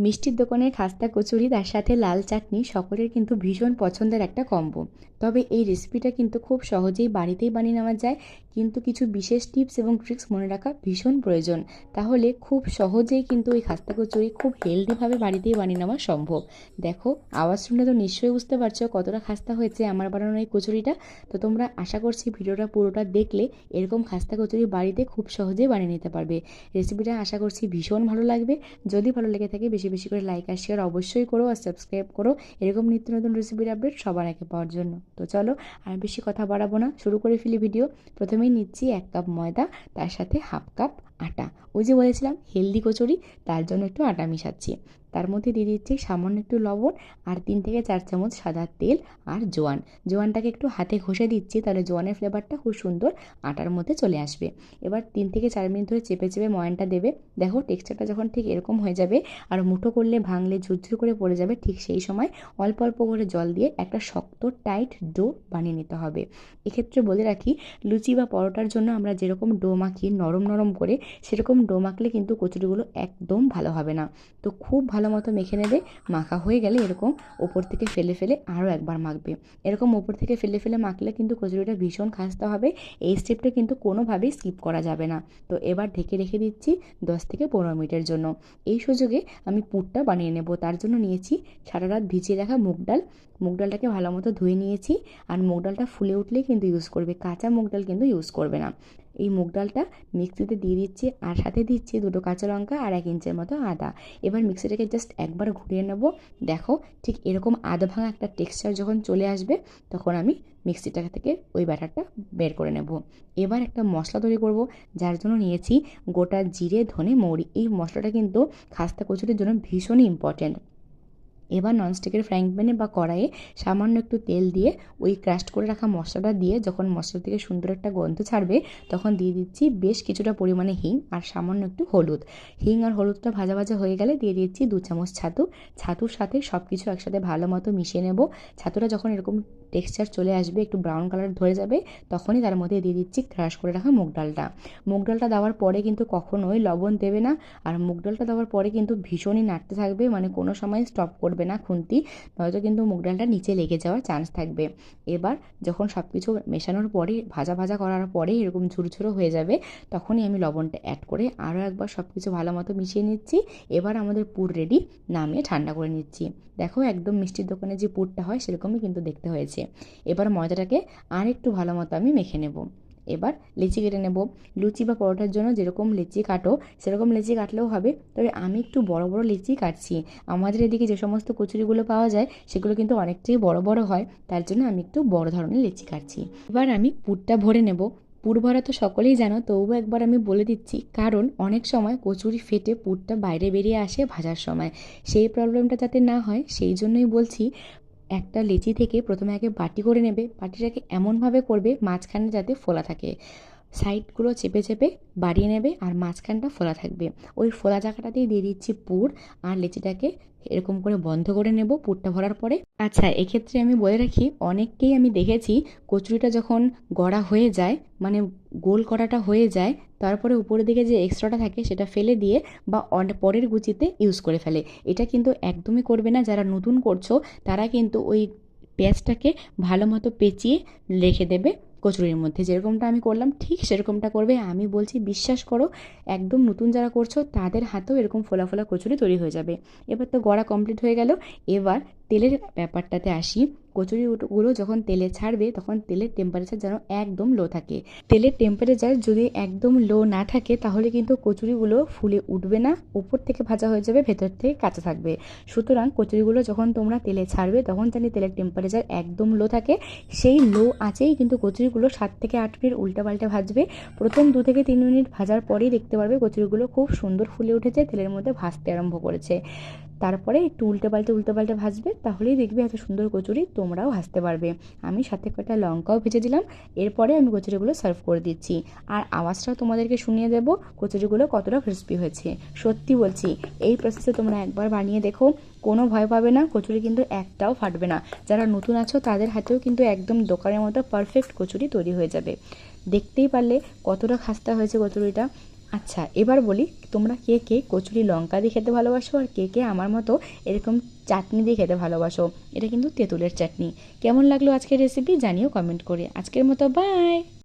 মিষ্টির দোকানের খাস্তা কচুরি, তার সাথে লাল চাটনি, সকলের কিন্তু ভীষণ পছন্দের একটা কম্বো তবে এই রেসিপিটা কিন্তু খুব সহজেই বাড়িতেই বানিয়ে নেওয়া যায়। কিন্তু কিছু বিশেষ টিপস এবং ট্রিক্স মনে রাখা ভীষণ প্রয়োজন। তাহলে খুব সহজেই কিন্তু ওই খাস্তা কচুরি খুব হেলদিভাবে বাড়িতেই বানিয়ে নেওয়া সম্ভব। দেখো, আওয়াজ শুনে তো নিশ্চয়ই বুঝতে পারছ কতটা খাস্তা হয়েছে আমার বানানো এই কচুরিটা। তো তোমরা আশা করছি ভিডিওটা পুরোটা দেখলে এরকম খাস্তা কচুরি বাড়িতে খুব সহজেই বানিয়ে নিতে পারবে। রেসিপিটা আশা করছি ভীষণ ভালো লাগবে। যদি ভালো লেগে থাকে বেশি বেশি করে লাইক আর শেয়ার অবশ্যই করো আর সাবস্ক্রাইব করো। এরকম নিত্য নতুন রেসিপির আপডেট সবার আগে পাওয়ার জন্য। তো চলো, আর বেশি কথা বাড়াবো না। শুরু করে ফেলি ভিডিও প্রথমেই নিচ্ছি এক কাপ ময়দা তার সাথে হাফ কাপ আটা। ওই যে বলেছিলাম, হেলদি কচুরি, তার জন্য একটু আটা মিশাচ্ছি। তার মধ্যে দিয়ে দিচ্ছি সামান্য একটু লবণ আর তিন থেকে চার চামচ সাদা তেল আর জোয়ান। জোয়ানটাকে একটু হাতে ঘষে দিচ্ছি, তাহলে জোয়ানের ফ্লেভারটা খুব সুন্দর আটার মধ্যে চলে আসবে। এবার তিন থেকে চার মিনিট ধরে চেপে চেপে ময়ানটা দেবে। দেখো, টেক্সচারটা যখন ঠিক এরকম হয়ে যাবে আর মুঠো করলে ভাঙলে ঝুরঝুর করে পড়ে যাবে, ঠিক সেই সময় অল্প অল্প করে জল দিয়ে একটা শক্ত, টাইট ডো বানিয়ে নিতে হবে। এক্ষেত্রে বলে রাখি, লুচি বা পরোটার জন্য আমরা যেরকম ডো মাখি নরম নরম করে সেরকম ডো মাখলে কিন্তু কচুরিগুলো একদম ভালো হবে না। তো খুব ভালো মতো মেখে নেবে, মাখা হয়ে গেলে এরকম ওপর থেকে ফেলে ফেলে আরও একবার মাখবে। এরকম ওপর থেকে ফেলে ফেলে মাখলে কিন্তু কচুরিটা ভীষণ খাস্তা হবে, এই স্টেপটা কিন্তু কোনোভাবেই স্কিপ করা যাবে না। তো এবার ঢেকে রেখে দিচ্ছি দশ থেকে পনেরো মিনিটের জন্য। এই সুযোগে আমি পুরটা বানিয়ে নেব, তার জন্য নিয়েছি সারা রাত ভিজিয়ে রাখা মুগ ডাল। মুগ ডালটাকে ভালো মতো ধুয়ে নিয়েছি, আর মুগ ডালটা ফুলে উঠলেই কিন্তু ইউজ করবে, কাঁচা মুগ ডাল কিন্তু ইউজ করবে না। এই মুগ ডালটা মিক্সিতে দিয়ে দিচ্ছি আর সাথে দিচ্ছি দুটো কাঁচা লঙ্কা আর এক ইঞ্চের মতো আদা। এবার মিক্সিটাকে জাস্ট একবার ঘুরিয়ে নেব। দেখো ঠিক এরকম আদা ভাঙা একটা টেক্সচার যখন চলে আসবে, তখন আমি মিক্সিটা থেকে ওই ব্যাটারটা বের করে নেব। এবার একটা মশলা তৈরি করব, যার জন্য নিয়েছি গোটা জিরে, ধনে, মৌরি। এই মশলাটা কিন্তু খাস্তা কচুরির জন্য ভীষণই ইম্পর্ট্যান্ট এবার ননস্টিকের ফ্রাইং প্যানে বা কড়াইয়ে সামান্য একটু তেল দিয়ে ওই ক্রাস্ট করে রাখা মশলাটা দিয়ে যখন মশলা থেকে সুন্দর একটা গন্ধ ছাড়বে, তখন দিয়ে দিচ্ছি বেশ কিছুটা পরিমাণে হিং আর সামান্য একটু হলুদ। হিং আর হলুদটা ভাজা ভাজা হয়ে গেলে দিয়ে দিচ্ছি দু চামচ ছাতু। ছাতুর সাথে সব কিছু একসাথে ভালো মতো মিশিয়ে নেব। ছাতুটা যখন এরকম টেক্সচার চলে আসবে, একটু ব্রাউন কালার ধরে যাবে, তখনই তার মধ্যে দিয়ে দিচ্ছি ক্রাশ করে রাখা মুগ ডালটা। মুগ ডালটা দেওয়ার পরে কিন্তু কখনোই লবণ দেবে না, আর মুগ ডালটা দেওয়ার পরে কিন্তু ভীষণই নাড়তে থাকবে মানে কোনো সময় স্টপ করবে না খুন্তি, নয়তো কিন্তু মুগ ডালটা নিচে লেগে যাওয়ার চান্স থাকবে। এবার যখন সব কিছু মেশানোর পরে, ভাজা ভাজা করার পরে এরকম ঝুরঝুরো হয়ে যাবে, তখনই আমি লবণটা অ্যাড করে আরও একবার সব কিছু ভালো মতো মিশিয়ে নিচ্ছি, এবার আমাদের পুর রেডি নামিয়ে ঠান্ডা করে নিচ্ছি। দেখো একদম মিষ্টির দোকানে যে পুরটা হয়, সেরকমই কিন্তু দেখতে হয়েছে। এবার ময়দাটাকে আর একটু ভালো মতো আমি মেখে নেব। এবার লিচি কেটে নেব। লুচি বা পরোটার জন্য যেরকম লিচি কাটো, সেরকম লিচি কাটলেও হবে। তবে আমি একটু বড় বড় লিচি কাটছি। আমাদের এদিকে যে সমস্ত কচুরিগুলো পাওয়া যায়, সেগুলো কিন্তু অনেকটাই বড় বড় হয়। তার জন্য আমি একটু বড় ধরনের লিচি কাটছি। এবার আমি পুরটা ভরে নেব। পুর ভরা তো সকলেই জানো, তবুও একবার আমি বলে দিচ্ছি। কারণ অনেক সময় কচুরি ফেটে পুরটা বাইরে বেরিয়ে আসে ভাজার সময়। সেই প্রবলেমটা যাতে না হয়, সেই জন্যই বলছি একটা লেচি থেকে প্রথমে আগে বাটি করে নেবে, বাটিটাকে এমনভাবে করবে মাঝখানে যাতে ফোলা থাকে। সাইডগুলো চেপে চেপে বাড়িয়ে নেবে আর মাঝখানটা ফোলা থাকবে। ওই ফোলা জায়গাটাতেই দিয়ে দিচ্ছি পুর আর লেচিটাকে এরকম করে বন্ধ করে নেব পুরটা ভরার পরে। আচ্ছা এক্ষেত্রে আমি বলে রাখি, অনেককেই আমি দেখেছি কচুরিটা যখন গড়া হয়ে যায় মানে গোল করাটা হয়ে যায় তারপরে উপরের দিকে যে এক্সট্রাটা থাকে সেটা ফেলে দিয়ে বা পরের গুচিতে ইউজ করে ফেলে। এটা কিন্তু একদমই করবে না। যারা নতুন করছ, তারা কিন্তু ওই পেঁয়াজটাকে ভালো মতো পেঁচিয়ে রেখে দেবে কচুরির মধ্যে। যেরকমটা আমি করলাম, ঠিক সেরকমটা করবে। আমি বলছি, বিশ্বাস করো, একদম নতুন যারা করছ, তাদের হাতেও এরকম ফোলা ফোলা কচুরি তৈরি হয়ে যাবে। এবার তো গড়া কমপ্লিট হয়ে গেল। এবার তেলের ব্যাপারটাতে আসি, কচুরিগুলো যখন তেলে ছাড়বে তখন তেলের টেম্পারেচার যেন একদম লো থাকে। তেলের টেম্পারেচার যদি একদম লো না থাকে তাহলে কিন্তু কচুরিগুলো ফুলে উঠবে না, উপর থেকে ভাজা হয়ে যাবে, ভেতর থেকে কাঁচা থাকবে। সুতরাং কচুরিগুলো যখন তোমরা তেলে ছাড়বে তখন জানি তেলের টেম্পারেচার একদম লো থাকে। সেই লো আছেই কিন্তু কচুরিগুলো সাত থেকে আট মিনিট উল্টা পাল্টে ভাজবে। প্রথম দু থেকে তিন মিনিট ভাজার পরেই দেখতে পারবে কচুরিগুলো খুব সুন্দর ফুলে উঠেছে, তেলের মধ্যে ভাজতে আরম্ভ করেছে। তারপরে একটু উল্টে পাল্টে উল্টে পাল্টে ভাজবে, তাহলেই দেখবে এত সুন্দর কচুরি তোমরাও ভাজতে পারবে। আমি সাথে কটা লঙ্কাও ভেজে দিলাম, এরপরে আমি কচুরিগুলো সার্ভ করে দিচ্ছি। আর আওয়াজটাও তোমাদেরকে শুনিয়ে দেবো, কচুরিগুলো কতটা ক্রিস্পি হয়েছে। সত্যি বলছি, এই প্রসেসে তোমরা একবার বানিয়ে দেখো, কোনো ভয় পাবে না, কচুরি কিন্তু একটাও ফাটবে না। যারা নতুন আছো, তাদের হাতেও কিন্তু একদম দোকানের মতো পারফেক্ট কচুরি তৈরি হয়ে যাবে। দেখতেই পারলে কতটা খাস্তা হয়েছে কচুরিটা। আচ্ছা এবার বলি, তোমরা কে কে কচুরি লঙ্কা দিয়ে খেতে ভালোবাসো আর কে কে আমার মতো এরকম চাটনি দিয়ে খেতে ভালোবাসো? এটা কিন্তু তেঁতুলের চাটনি। কেমন লাগল আজকের রেসিপি জানিও কমেন্ট করে। আজকের মতো বাই